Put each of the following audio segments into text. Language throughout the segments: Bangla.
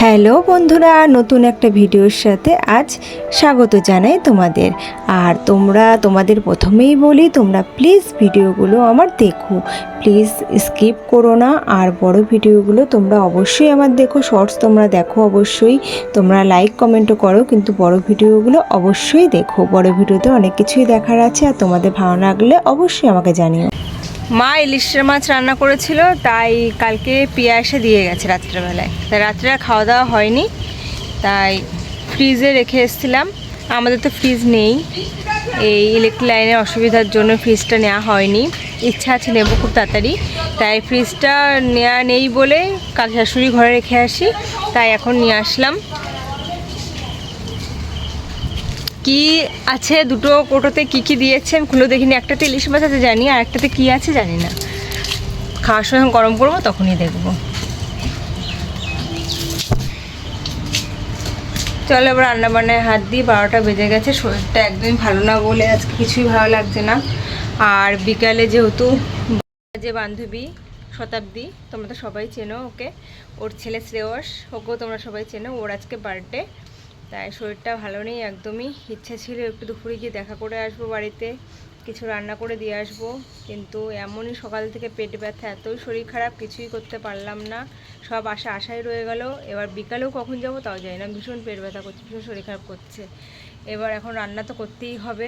হ্যালো বন্ধুরা, নতুন একটা ভিডিওর সাথে আজ স্বাগত জানাই তোমাদের। আর তোমরা, তোমাদের প্রথমেই বলি, তোমরা প্লিজ ভিডিওগুলো আমার দেখো। প্লিজ স্কিপ করো না, আর বড় ভিডিওগুলো তোমরা অবশ্যই আমার দেখো। শর্টস তোমরা দেখো অবশ্যই, তোমরা লাইক কমেন্টও করো, কিন্তু বড় ভিডিওগুলো অবশ্যই দেখো। বড় ভিডিওতে অনেক কিছুই দেখার আছে, আর তোমাদের ভালো লাগলে অবশ্যই আমাকে জানিও। মা ইলিশের মাছ রান্না করেছিল, তাই কালকে পিয়া এসে দিয়ে গেছে রাত্রেবেলায়। তাই রাত্রে খাওয়া দাওয়া হয়নি, তাই ফ্রিজে রেখে এসেছিলাম। আমাদের তো ফ্রিজ নেই, এই ইলেকট্রিক লাইনের অসুবিধার জন্য ফ্রিজটা নেওয়া হয়নি। ইচ্ছা আছে নেব খুব তাড়াতাড়ি, তাই ফ্রিজটা নেওয়া নেই বলে কাল শাশুড়ি ঘরে রেখে আসি, তাই এখন নিয়ে আসলাম। কি আছে দুটো কোটোতে, কি কি দিয়েছে আমি খুলে দেখিনি। একটাতে ইলিশ মাছ আছে জানি, আর একটাতে কি আছে জানি না। খাওয়ার সময় গরম করব তখনই দেখব। চলো এবার রান্না বান্নায় হাত দিয়ে বারোটা বেজে গেছে, শরীরটা একদমই ভালো না বলে আজকে কিছুই ভালো লাগছে না। আর বিকালে যেহেতু যে বান্ধবী শতাব্দী, তোমরা তো সবাই চেনো ওকে। ওর ছেলে শ্রেয়স, ওকেও তোমরা সবাই চেনো, ওর আজকে বার্থডে তাই শরীরটা ভালো নেই, একদমই। ইচ্ছা ছিল একটু দুপুরে গিয়ে দেখা করে আসব বাড়িতে, কিছু রান্না করে দিয়ে আসব। কিন্তু এমনই সকাল থেকে পেট ব্যথা, এতই শরীর খারাপ, কিছুই করতে পারলাম না। সব আশা আশায় রয়ে গেল। এবার বিকালেও কখন যাব তাও জানি না, ভীষণ পেট ব্যথা করছে, ভীষণ শরীর খারাপ করছে। এবার এখন রান্না তো করতেই হবে,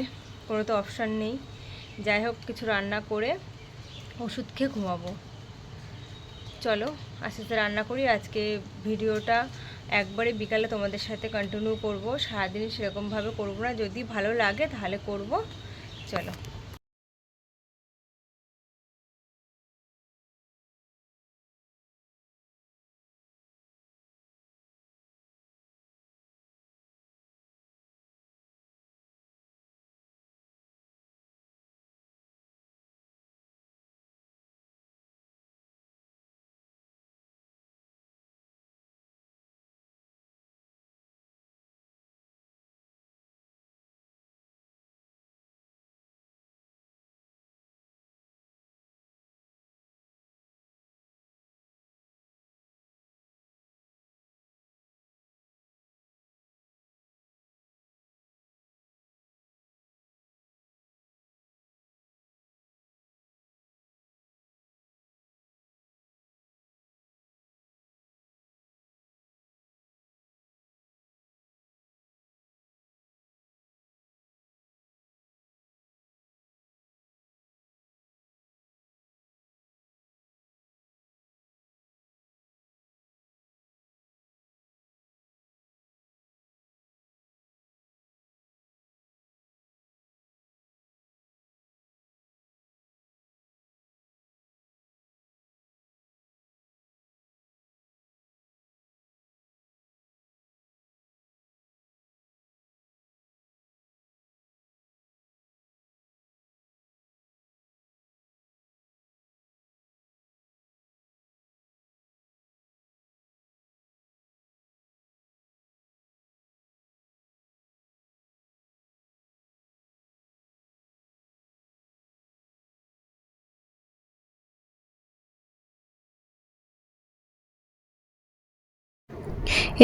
কোনো তো অপশান নেই। যাই হোক, কিছু রান্না করে ওষুধ খেয়ে ঘুমাবো। চলো, আস্তে আস্তে রান্না করি। আজকে ভিডিওটা একবারে বিকালে তোমাদের সাথে কন্টিনিউ করব। সারাদিন সেরকমভাবে করব না। যদি ভালো লাগে তাহলে করব। চলো।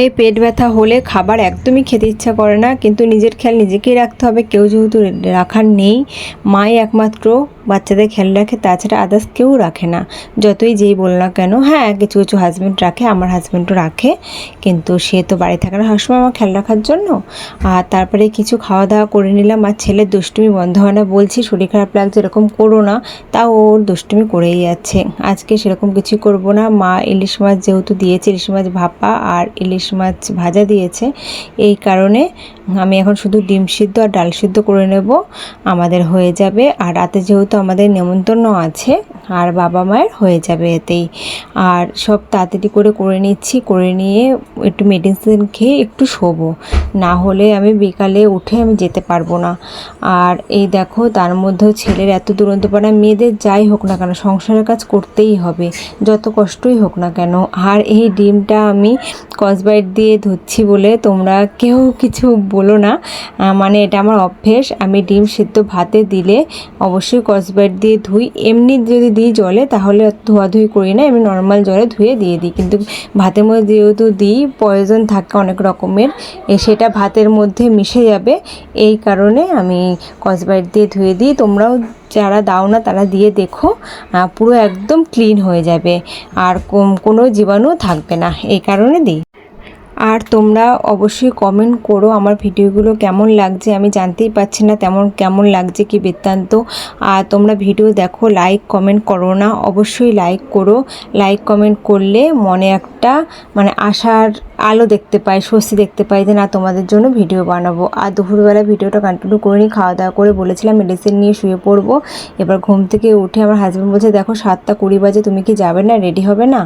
এই পেট ব্যথা হলে খাবার একদমই খেতে ইচ্ছা করে না, কিন্তু নিজের খেয়াল নিজেকেই রাখতে হবে। কেউ যেহেতু রাখার নেই, মাই একমাত্র বাচ্চাদের খেয়াল রাখে, তাছাড়া আদার্স কেউ রাখে না। যতই যেই বল না কেন হ্যাঁ কিছু কিছু হাজব্যান্ড রাখে, আমার হাজব্যান্ডও রাখে, কিন্তু সে তো বাড়ি থাকে না সবসময় আমার খেয়াল রাখার জন্য। আর তারপরে কিছু খাওয়া দাওয়া করে নিলাম, আর ছেলের দুষ্টুমি বন্ধ হয় না, বলছি শরীর খারাপ লাগছে, এরকম করো না। তাও ওর দুষ্টুমি করেই যাচ্ছে। আজকে সেরকম কিছু করব না। মা ইলিশ মাছ যেহেতু দিয়েছে, ইলিশ মাছ ভাপা আর ইলিশ মাছ ভাজা দিয়েছে, এই কারণে আমি এখন শুধু ডিম সিদ্ধ আর ডাল সিদ্ধ করে নেব। আমাদের হয়ে যাবে। আর রাতে যেহেতু আমাদের নেমন্তন্ন আছে আর বাবা মায়ের হয়ে যাবে এতেই। আর সব তাড়াতাড়ি করে করে নিচ্ছি, করে নিয়ে একটু মেডিসিন খেয়ে একটু শোবো। না হলে আমি বিকালে উঠে আমি যেতে পারব না। আর এই দেখো, তার মধ্যেও ছেলের এত দুরন্ত পাড়া মেয়েদের যাই হোক না কেন, সংসারের কাজ করতেই হবে, যত কষ্টই হোক না কেন। আর এই ডিমটা আমি কসবাইট দিয়ে ধুচ্ছি বলে তোমরা কেউ কিছু বলো না। মানে এটা আমার অভ্যেস, আমি ডিম সিদ্ধ ভাতে দিলে অবশ্যই কসবাইট দিয়ে ধুই, এমনি যদি দিই জলে, তাহলে অত ধোয়াধুয়ি করি না, এমনি নর্মাল জলে ধুয়ে দিয়ে দিই। কিন্তু ভাতের মধ্যে যেহেতু দিই পয়জন থাকে অনেক রকমের সেটা ভাতের মধ্যে মিশে যাবে। এই কারণে আমি কসবাইট দিয়ে ধুয়ে দিই। তোমরাও যারা দাও না, তারা দিয়ে দেখো পুরো একদম ক্লিন হয়ে যাবে। আর কোনো জীবাণু থাকবে না। এই কারণে দিই। আর তোমরা অবশ্যই কমেন্ট করো আমার ভিডিওগুলো কেমন লাগছে, আমি জানতেই পারছি না তেমন কেমন লাগছে কি বৃত্তান্ত। আর তোমরা ভিডিও দেখো লাইক কমেন্ট করো না, অবশ্যই লাইক করো। লাইক কমেন্ট করলে মনে একটা মানে আশার আলো দেখতে পাই, স্বস্তি দেখতে পাই যে না, তোমাদের জন্য ভিডিও বানাবো। আর দুপুরবেলা ভিডিওটা কন্টিনিউ করে নিই খাওয়া দাওয়া করে বলেছিলাম মেডিসিন নিয়ে শুয়ে পড়ব। এবার ঘুম থেকে উঠে আমার হাজব্যান্ড বলছে, দেখো, সাতটা কুড়ি বাজে, তুমি কি যাবে না? রেডি হবে না?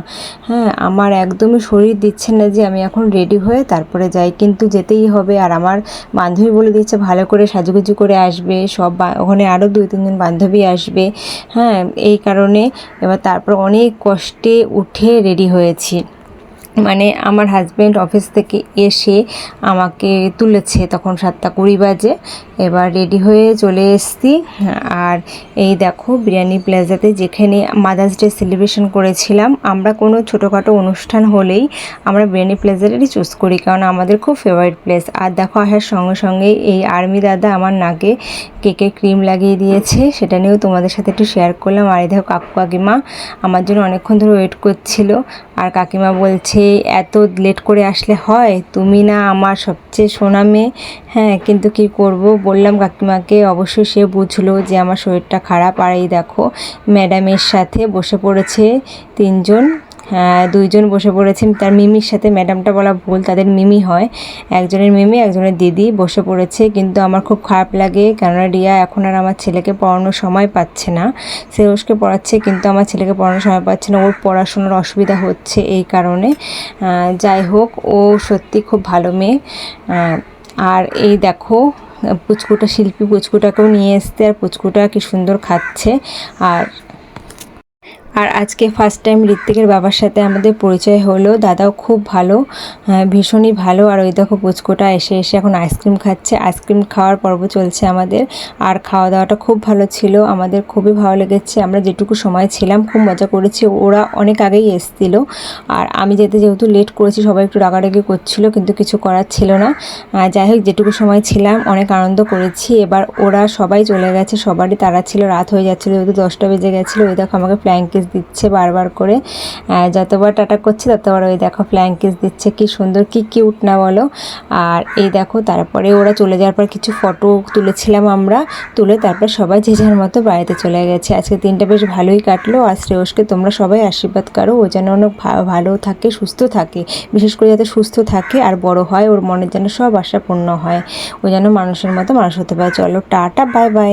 হ্যাঁ আমার একদমই শরীর দিচ্ছে না যে আমি এখন রেডি হয়ে তারপরে যাই। কিন্তু যেতেই হবে। আর আমার বান্ধবী বলে দিচ্ছে, ভালো করে সাজুগুজু করে আসবে। সব ওখানে আরও দুই তিনজন বান্ধবী আসবে। হ্যাঁ এই কারণে এবার তারপর অনেক কষ্টে উঠে রেডি হয়েছি। মানে আমার হাজব্যান্ড অফিস থেকে এসে আমাকে তুলেছে তখন সাতটা কুড়ি বাজে। এবার রেডি হয়ে চলে এসছি। আর এই দেখো বিরিয়ানি প্লাজাতে যেখানে মাদার্স ডে সেলিব্রেশন করেছিলাম, আমরা কোনো ছোটোখাটো অনুষ্ঠান হলেই আমরা বিরিয়ানি প্লেজারই চুজ করি, কারণ আমাদের খুব ফেভারিট প্লেস আর দেখো আসার সঙ্গে সঙ্গে এই আর্মি দাদা আমার নাকে কেকের ক্রিম লাগিয়ে দিয়েছে, সেটা নিয়েও তোমাদের সাথে একটু শেয়ার করলাম। আর এই দেখো কাকু কাকিমা আমার জন্য অনেকক্ষণ ধরে ওয়েট করছিল। আর কাকিমা বলছে এত লেট করে আসলে হয়? তুমি না আমার সবচেয়ে সোনা মেয়ে। হ্যাঁ কিন্তু কি করব? বললাম কাকিমাকে, অবশ্যই সে বুঝলো যে আমার শরীরটা খারাপ। আর এই দেখো ম্যাডামের সাথে বসে পড়েছে তিনজন। দুইজন বসে পড়েছেন। তার মিমির সাথে ম্যাডামটা বলা ভুল, তাদের মিমি হয়। একজনের মিমি, একজনের দিদি বসে পড়েছে, কিন্তু আমার খুব খারাপ লাগে, কেননা রিয়া এখন আর আমার ছেলেকে পড়ানোর সময় পাচ্ছে না। সেরোসকে পড়াচ্ছে, কিন্তু আমার ছেলেকে পড়ানোর সময় পাচ্ছে না। ওর পড়াশোনার অসুবিধা হচ্ছে এই কারণে। যাই হোক, ও সত্যি খুব ভালো মেয়ে। আর এই দেখো, পুচকুটা শিল্পী পুচকুটাকেও নিয়ে এসছে, আর পুচকুটা কি সুন্দর খাচ্ছে। আর আর আজকে ফার্স্ট টাইম ঋত্বিকের বাবার সাথে আমাদের পরিচয় হলো। দাদাও খুব ভালো হ্যাঁ, ভীষণই ভালো। আর ওই দেখো পুচকোটা এসে এসে এখন আইসক্রিম খাচ্ছে। আইসক্রিম খাওয়ার পর্ব চলছে আমাদের। আর খাওয়া দাওয়াটা খুব ভালো ছিল। আমাদের খুবই ভালো লেগেছে। আমরা যেটুকু সময় ছিলাম খুব মজা করেছি। ওরা অনেক আগেই এসছিল। আর আমি যেতে যেহেতু লেট করেছি সবাই একটু রাগারাগি করছিল কিন্তু কিছু করার ছিল না। যাই হোক যেটুকু সময় ছিলাম অনেক আনন্দ করেছি। এবার ওরা সবাই চলে গেছে। সবারই তারা ছিল রাত হয়ে যাচ্ছিল যেহেতু দশটা বেজে গেছিল। ওই দেখো আমাকে ফ্ল্যাং কিস দিচ্ছে বারবার করে। যতবার টাটা করছে ততবার ওই দেখো ফ্ল্যাং দিচ্ছে। কি সুন্দর, কি কিউট না বলো? আর এই দেখো, তারপরে ওরা চলে যাওয়ার পর কিছু ফটো তুলেছিলাম আমরা। তুলে তারপর সবাই যে যার মতো বাড়িতে চলে গেছে। আজকে দিনটা বেশ ভালোই কাটলো। আর শ্রেয়সকে তোমরা সবাই আশীর্বাদ করো। ও যেন অনেক ভালো থাকে, সুস্থ থাকে। বিশেষ করে যাতে সুস্থ থাকে আর বড় হয়, ওর মনের যেন সব আশা পূর্ণ হয়। ও যেন মানুষের মতো মানুষ হতে পারে। চলো, টাটা বাই বাই